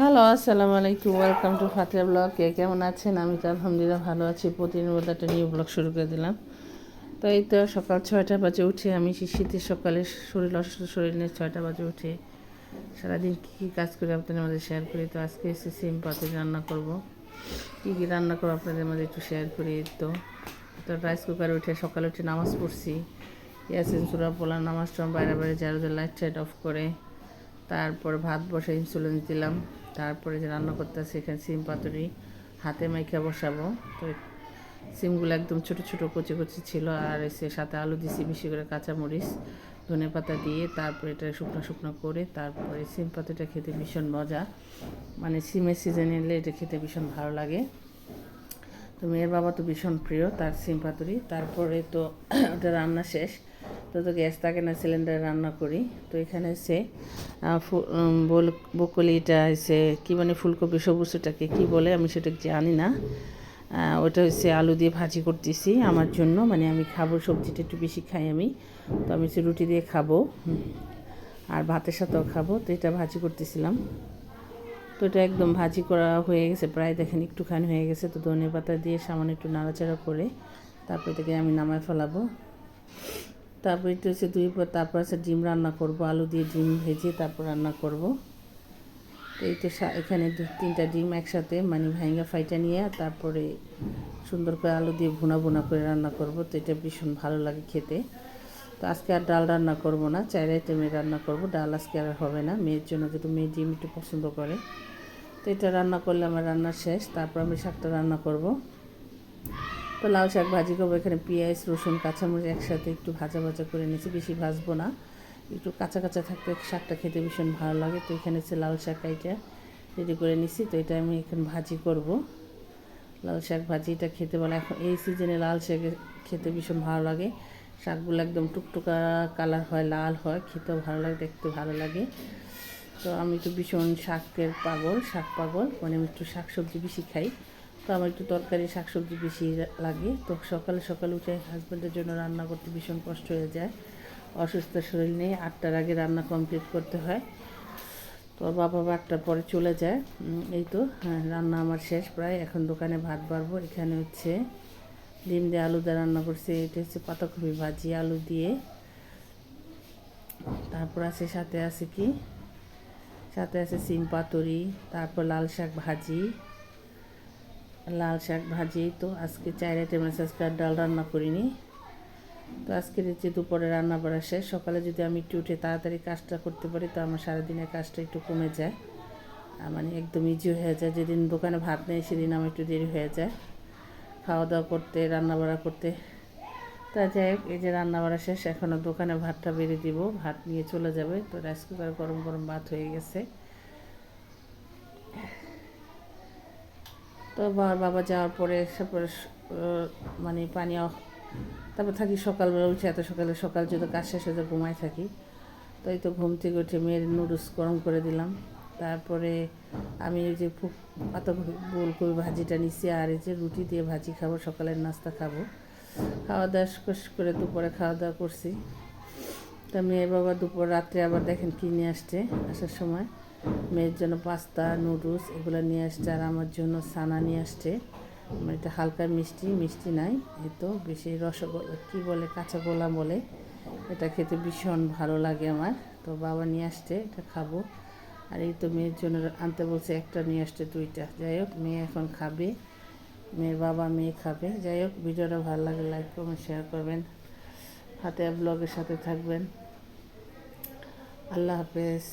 Hello, আসসালামু আলাইকুম। Welcome to Fatiya blog. কে কেমন আছেন? আমি তো আলহামদুলিল্লাহ ভালো আছি। প্রতিদিন একটা নিউ ব্লগ শুরু করে দিলাম। তো এই তো সকাল ছয়টা বাজে উঠে আমি শীতের সকালে শরীর অসুস্থ শরীর নিয়ে ছয়টা বাজে উঠে সারাদিন কী কী কাজ করি আপনাদের মাঝে শেয়ার করি। তো আজকে এসে সিম পাতে রান্না করব। কী কী রান্না করব আপনাদের মাঝে একটু শেয়ার করি তো। তো রাইস কুকারে উঠে সকালে উঠে নামাজ পড়ছি। ইয়াসিন সুরা পোলা নামাজ টাম বাইরে বাইরে যারা লাইট টাইট অফ করে। তারপর ভাত বসে ইনসুলিন দিলাম। তারপরে যে রান্না করতেছি, এখানে সিম পাতুরি হাতে মাইখা বসাবো। তো সিমগুলো একদম ছোট ছোট কচি কচি ছিল, আর এসে সাথে আলু দিছি, বেশি করে কাঁচামরিচ, ধনে পাতা দিয়ে, তারপরে এটা শুকনো শুকনো করে, তারপরে সিম পাতুরিটা খেতে ভীষণ মজা। মানে সিমের সিজন এলে এটা খেতে ভীষণ ভালো লাগে। তো মেয়ের বাবা তো ভীষণ প্রিয় তার সিম পাতুরি। তারপরে তো ওটা রান্না শেষ। তো তো গ্যাস থাকে না, সিলিন্ডারে রান্না করি। তো এখানে বল বকলিটা এসে, কী মানে ফুলকপি, সবুজ ওটাকে কী বলে আমি সেটা জানি না। ওটা হচ্ছে আলু দিয়ে ভাজি করতেছি আমার জন্য মানে আমি খাব, সবজিটা একটু বেশি খাই আমি। তো আমি হচ্ছে রুটি দিয়ে খাব আর ভাতের সাথেও খাব, তো এটা ভাজি করতেছিলাম। তো এটা একদম ভাজি করা হয়ে গেছে, প্রায় দেখেন একটুখানি হয়ে গেছে। তো ধনে পাতা দিয়ে সামান্য একটু নাড়াচাড়া করে তারপর থেকে আমি নামায় ফেলাবো। তারপর এটা হচ্ছে দুই পর তারপর আছে ডিম রান্না করব, আলু দিয়ে ডিম ভেজে তারপর রান্না করব। এই তো এখানে দু তিনটা ডিম একসাথে মানে ভাইঙ্গা ফাইটা নিয়ে তারপরে সুন্দর করে আলু দিয়ে ভুনা ভুনা করে রান্না করব। তো এটা ভীষণ ভালো লাগে খেতে। তো আজকে আর ডাল রান্না করব না চার আইটেমে রান্না করব। ডাল আজকে আর হবে না, মেয়ের জন্য যেহেতু মেয়ে ডিম একটু পছন্দ করে। তো এটা রান্না করলে আমার রান্না শেষ, তারপর আমি শাকটা রান্না করব। তো লাউ শাক ভাজি করব, এখানে পেঁয়াজ, রসুন, কাঁচামরিচ একসাথে একটু ভাজা ভাজা করে নিয়েছি, বেশি ভাজবো না। একটু কাঁচা কাঁচা থাকতে শাকটা খেতে ভীষণ ভালো লাগে, তো এখানে হচ্ছে লাল শাক এইটা রেডি করে নিছি তো এটা আমি এখানে ভাজি করব। লাল শাক ভাজিটা খেতে বলে এখন এই সিজনে লাল শাক খেতে ভীষণ ভালো লাগে, শাকগুলো একদম টুকটুকা কালার হয়, লাল হয়, খেতেও ভালো লাগে, দেখতে ভালো লাগে। তো আমি তো ভীষণ শাকের পাগল, শাক পাগল মানে আমি একটু শাক সবজি বেশি খাই। তো আমার একটু তরকারি, শাকসবজি বেশি লাগে। তো সকালে সকালে উঠে হাজব্যান্ডের জন্য রান্না করতে ভীষণ কষ্ট হয়ে যায়। অসুস্থ শরীর নেই, আটটার আগে রান্না কমপ্লিট করতে হয়। তো বাবা আটটার পরে চলে যায়। এই তো হ্যাঁ রান্না আমার শেষ প্রায়। এখন দোকানে ভাত বাড়বো। এখানে হচ্ছে ডিম দিয়ে আলু দিয়ে রান্না করছে। এটা হচ্ছে পাতাকপি ভাজি, আলু দিয়ে। তারপর আছে, সাথে আছে কি? সাথে আছে সিম পাতুরি, তারপর লাল শাক ভাজি। লাল শাক ভাজি। তো আজকে চার আইটেমের আজকে আর ডাল রান্না করিনি। তো আজকে যে দুপুরে রান্না করা শেষ, সকালে যদি আমি একটু উঠে তাড়াতাড়ি কাজটা করতে পারি, তো আমার সারাদিনের কাজটা একটু কমে যায়। মানে একদম ইজি হয়ে যায়। যেদিন দোকানে ভাত নেই, সেদিন আমার একটু দেরি হয়ে যায়। খাওয়া দাওয়া করতে রান্না বাড়া করতে। তা যাই হোক, এই যে রান্না বাড়া শেষ এখনও দোকানে ভাতটা বেড়ে দিব। ভাত নিয়ে চলে যাবে। তো রাইস কুকার গরম গরম ভাত হয়ে গেছে। তো বাবা যাওয়ার পরে তারপরে মানে পানি তারপর থাকি সকালবেলা, উঠে এত সকালে সকাল যদি কাজ শেষ হয়ে ঘুমাই থাকি। তো এই তো ঘুম থেকে উঠে মেয়ের নুডলস গরম করে দিলাম। তারপরে আমি ওই যে পাতাকপি ফুলকপি ভাজিটা নিচ্ছি আর এই যে রুটি দিয়ে ভাজি খাব, সকালের নাস্তা খাব। খাওয়া দাওয়া করে দুপুরে খাওয়া দাওয়া করছি। তা মেয়ের বাবা দুপুর রাত্রে আবার দেখেন কিনে আসছে আসার সময়। মেয়ের জন্য পাস্তা নুডলস এগুলো নিয়ে আসছে আর আমার জন্য সানা নিয়ে আসছে। আমার এটা হালকা মিষ্টি মিষ্টি নাই, এ তো বেশি রসগোল্লা, কী বলে, কাঁচা গোলা বলে, এটা খেতে ভীষণ ভালো লাগে আমার। তো বাবা নিয়ে আসছে, এটা খাব। আর এই তো মেয়ের জন্য আনতে বলছে, একটা নিয়ে আসছে, দুইটা। যাই হোক, মেয়ে এখন খাবে, মেয়ের বাবা, মেয়ে খাবে। যাই হোক, ভিডিওটা ভালো লাগে লাইক করবেন শেয়ার করবেন। হাতে ব্লগের সাথে থাকবেন। আল্লাহ হাফেজ।